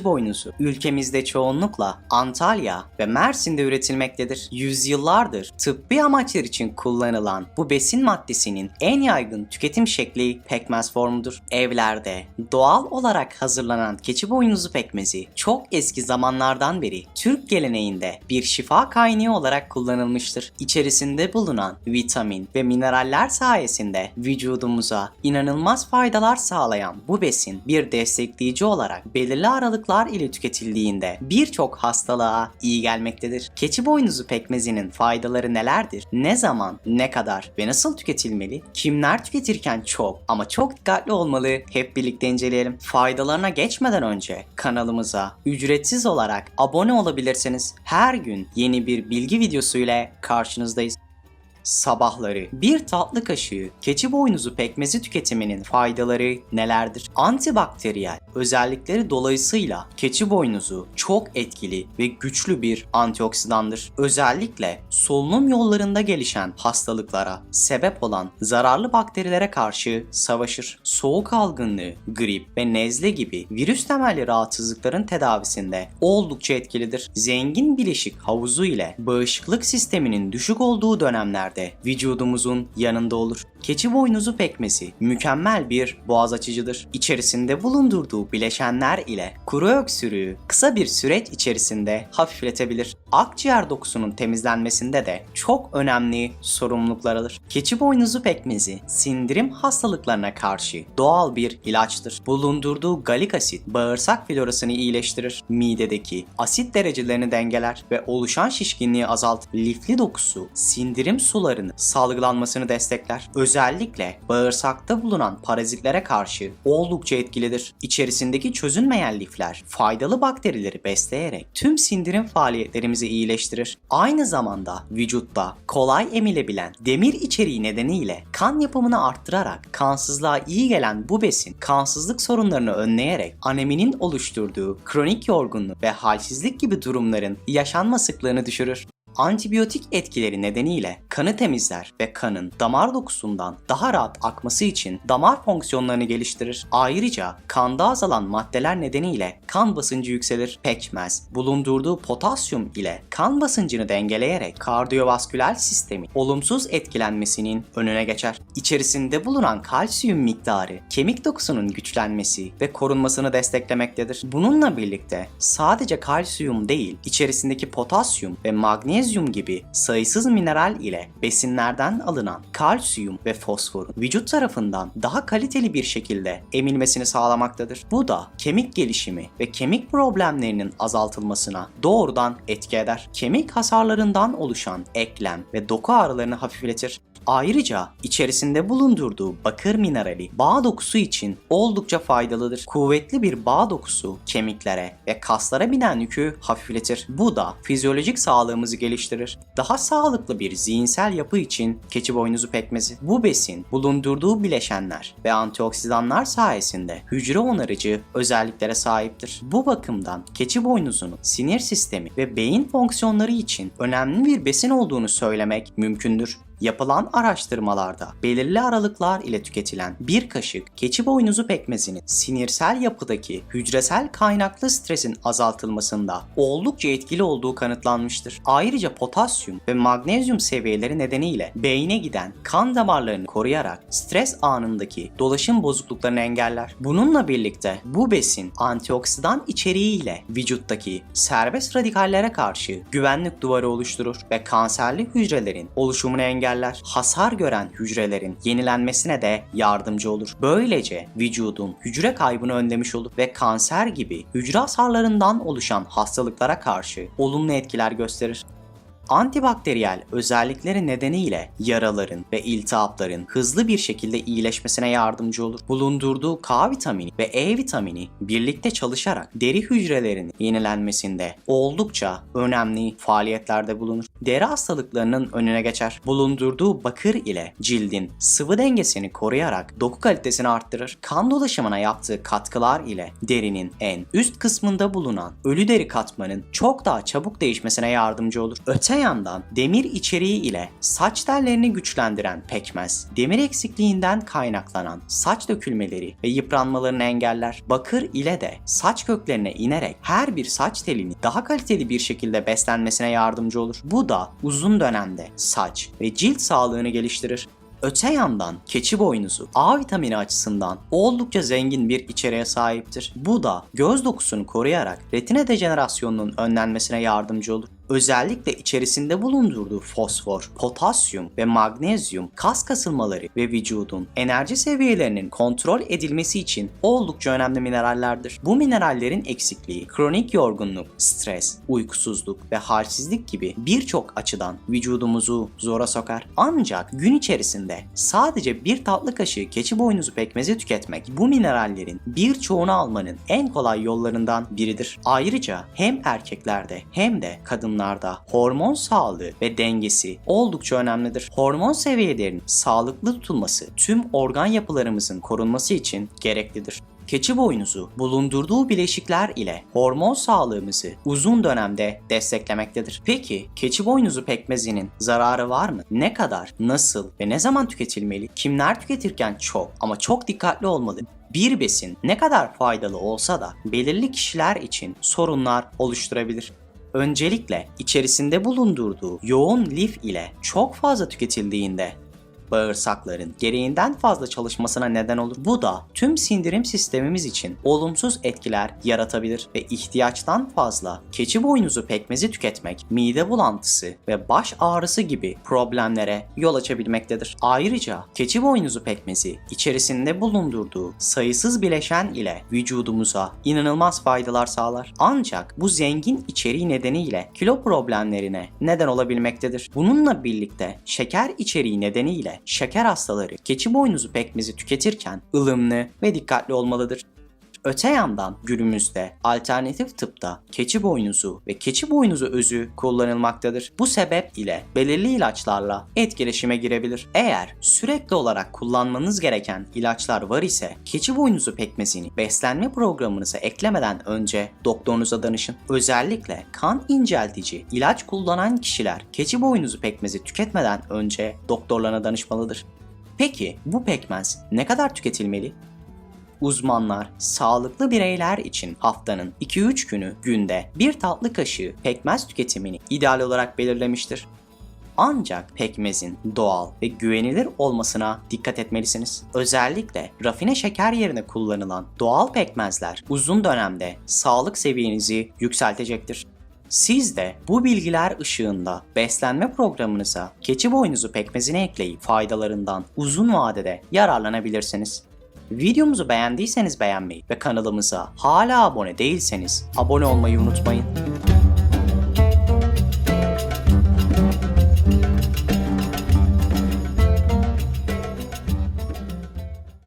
keçi boynuzu ülkemizde çoğunlukla Antalya ve Mersin'de üretilmektedir. Yüzyıllardır tıbbi amaçlar için kullanılan bu besin maddesinin en yaygın tüketim şekli pekmez formudur. Evlerde doğal olarak hazırlanan keçi boynuzu pekmezi çok eski zamanlardan beri Türk geleneğinde bir şifa kaynağı olarak kullanılmıştır. İçerisinde bulunan vitamin ve mineraller sayesinde vücudumuza inanılmaz faydalar sağlayan bu besin bir destekleyici olarak belirli aralıklar ile tüketildiğinde birçok hastalığa iyi gelmektedir. Keçi boynuzu pekmezinin faydaları nelerdir? Ne zaman, ne kadar ve nasıl tüketilmeli? Kimler tüketirken çok ama çok dikkatli olmalı? Hep birlikte inceleyelim. Faydalarına geçmeden önce kanalımıza ücretsiz olarak abone olabilirsiniz. Her gün yeni bir bilgi videosu ile karşınızdayız. Sabahları bir tatlı kaşığı keçi boynuzu pekmezi tüketiminin faydaları nelerdir? Antibakteriyel özellikleri dolayısıyla keçi boynuzu çok etkili ve güçlü bir antioksidandır. Özellikle solunum yollarında gelişen hastalıklara sebep olan zararlı bakterilere karşı savaşır. Soğuk algınlığı, grip ve nezle gibi virüs temelli rahatsızlıkların tedavisinde oldukça etkilidir. Zengin bileşik havuzu ile bağışıklık sisteminin düşük olduğu dönemlerde vücudumuzun yanında olur. Keçi boynuzu pekmezi mükemmel bir boğaz açıcıdır. İçerisinde bulundurduğu bileşenler ile kuru öksürüğü kısa bir süreç içerisinde hafifletebilir. Akciğer dokusunun temizlenmesinde de çok önemli sorumluluklar alır. Keçi boynuzu pekmezi sindirim hastalıklarına karşı doğal bir ilaçtır. Bulundurduğu galik asit bağırsak florasını iyileştirir. Midedeki asit derecelerini dengeler ve oluşan şişkinliği azaltır. Lifli dokusu sindirim sularını salgılanmasını destekler. Özellikle bağırsakta bulunan parazitlere karşı oldukça etkilidir. İçerisindeki çözünmeyen lifler faydalı bakterileri besleyerek tüm sindirim faaliyetlerimizi iyileştirir. Aynı zamanda vücutta kolay emilebilen demir içeriği nedeniyle kan yapımını arttırarak kansızlığa iyi gelen bu besin kansızlık sorunlarını önleyerek aneminin oluşturduğu kronik yorgunluk ve halsizlik gibi durumların yaşanma sıklığını düşürür. Antibiyotik etkileri nedeniyle kanı temizler ve kanın damar dokusundan daha rahat akması için damar fonksiyonlarını geliştirir. Ayrıca kanda azalan maddeler nedeniyle kan basıncı yükselir. Pekmez bulundurduğu potasyum ile kan basıncını dengeleyerek kardiyovasküler sistemi olumsuz etkilenmesinin önüne geçer. İçerisinde bulunan kalsiyum miktarı kemik dokusunun güçlenmesi ve korunmasını desteklemektedir. Bununla birlikte sadece kalsiyum değil, içerisindeki potasyum ve magnezyum gibi sayısız mineral ile besinlerden alınan kalsiyum ve fosforun vücut tarafından daha kaliteli bir şekilde emilmesini sağlamaktadır. Bu da kemik gelişimi ve kemik problemlerinin azaltılmasına doğrudan etki eder. Kemik hasarlarından oluşan eklem ve doku ağrılarını hafifletir. Ayrıca içerisinde bulundurduğu bakır minerali bağ dokusu için oldukça faydalıdır. Kuvvetli bir bağ dokusu kemiklere ve kaslara binen yükü hafifletir. Bu da fizyolojik sağlığımızı geliştirir. Daha sağlıklı bir zihinsel yapı için keçi boynuzu pekmezi. Bu besin bulundurduğu bileşenler ve antioksidanlar sayesinde hücre onarıcı özelliklere sahiptir. Bu bakımdan keçi boynuzunun sinir sistemi ve beyin fonksiyonları için önemli bir besin olduğunu söylemek mümkündür. Yapılan araştırmalarda belirli aralıklar ile tüketilen bir kaşık keçi boynuzu pekmezinin sinirsel yapıdaki hücresel kaynaklı stresin azaltılmasında oldukça etkili olduğu kanıtlanmıştır. Ayrıca potasyum ve magnezyum seviyeleri nedeniyle beyne giden kan damarlarını koruyarak stres anındaki dolaşım bozukluklarını engeller. Bununla birlikte bu besin antioksidan içeriğiyle vücuttaki serbest radikallere karşı güvenlik duvarı oluşturur ve kanserli hücrelerin oluşumunu engeller engeller, hasar gören hücrelerin yenilenmesine de yardımcı olur. Böylece vücudun hücre kaybını önlemiş olur ve kanser gibi hücre hasarlarından oluşan hastalıklara karşı olumlu etkiler gösterir. Antibakteriyel özellikleri nedeniyle yaraların ve iltihapların hızlı bir şekilde iyileşmesine yardımcı olur. Bulundurduğu K vitamini ve E vitamini birlikte çalışarak deri hücrelerinin yenilenmesinde oldukça önemli faaliyetlerde bulunur. deri hastalıklarının önüne geçer. Bulundurduğu bakır ile cildin sıvı dengesini koruyarak doku kalitesini arttırır. Kan dolaşımına yaptığı katkılar ile derinin en üst kısmında bulunan ölü deri katmanın çok daha çabuk değişmesine yardımcı olur. Öte yandan demir içeriği ile saç tellerini güçlendiren pekmez, demir eksikliğinden kaynaklanan saç dökülmeleri ve yıpranmalarını engeller. Bakır ile de saç köklerine inerek her bir saç telini daha kaliteli bir şekilde beslenmesine yardımcı olur. Bu da uzun dönemde saç ve cilt sağlığını geliştirir. Öte yandan keçi boynuzu A vitamini açısından oldukça zengin bir içeriğe sahiptir. Bu da göz dokusunu koruyarak retina dejenerasyonunun önlenmesine yardımcı olur. Özellikle içerisinde bulundurduğu fosfor, potasyum ve magnezyum kas kasılmaları ve vücudun enerji seviyelerinin kontrol edilmesi için oldukça önemli minerallerdir. Bu minerallerin eksikliği kronik yorgunluk, stres, uykusuzluk ve halsizlik gibi birçok açıdan vücudumuzu zora sokar. Ancak gün içerisinde sadece bir tatlı kaşığı keçi boynuzu pekmezi tüketmek bu minerallerin birçoğunu almanın en kolay yollarından biridir. Ayrıca hem erkeklerde hem de kadınlarda hormon sağlığı ve dengesi oldukça önemlidir. Hormon seviyelerinin sağlıklı tutulması tüm organ yapılarımızın korunması için gereklidir. Keçi boynuzu bulundurduğu bileşikler ile hormon sağlığımızı uzun dönemde desteklemektedir. Peki keçi boynuzu pekmezinin zararı var mı? Ne kadar, nasıl ve ne zaman tüketilmeli? Kimler tüketirken çok ama çok dikkatli olmalı? Bir besin ne kadar faydalı olsa da belirli kişiler için sorunlar oluşturabilir. Öncelikle içerisinde bulundurduğu yoğun lif ile çok fazla tüketildiğinde bağırsakların gereğinden fazla çalışmasına neden olur. Bu da tüm sindirim sistemimiz için olumsuz etkiler yaratabilir ve ihtiyaçtan fazla keçi boynuzu pekmezi tüketmek mide bulantısı ve baş ağrısı gibi problemlere yol açabilmektedir. Ayrıca keçi boynuzu pekmezi içerisinde bulundurduğu sayısız bileşen ile vücudumuza inanılmaz faydalar sağlar. Ancak bu zengin içeriği nedeniyle kilo problemlerine neden olabilmektedir. Bununla birlikte şeker içeriği nedeniyle şeker hastaları keçi boynuzu pekmezi tüketirken ılımlı ve dikkatli olmalıdır. Öte yandan günümüzde alternatif tıpta keçi boynuzu ve keçi boynuzu özü kullanılmaktadır. Bu sebep ile belirli ilaçlarla etkileşime girebilir. Eğer sürekli olarak kullanmanız gereken ilaçlar var ise keçi boynuzu pekmezini beslenme programınıza eklemeden önce doktorunuza danışın. Özellikle kan inceltici ilaç kullanan kişiler keçi boynuzu pekmezi tüketmeden önce doktorlarına danışmalıdır. Peki bu pekmez ne kadar tüketilmeli? Uzmanlar sağlıklı bireyler için haftanın 2-3 günü günde bir tatlı kaşığı pekmez tüketimini ideal olarak belirlemiştir. Ancak pekmezin doğal ve güvenilir olmasına dikkat etmelisiniz. Özellikle rafine şeker yerine kullanılan doğal pekmezler uzun dönemde sağlık seviyenizi yükseltecektir. Siz de bu bilgiler ışığında beslenme programınıza keçi boynuzu pekmezini ekleyip faydalarından uzun vadede yararlanabilirsiniz. Videomuzu beğendiyseniz beğenmeyi ve kanalımıza hala abone değilseniz abone olmayı unutmayın.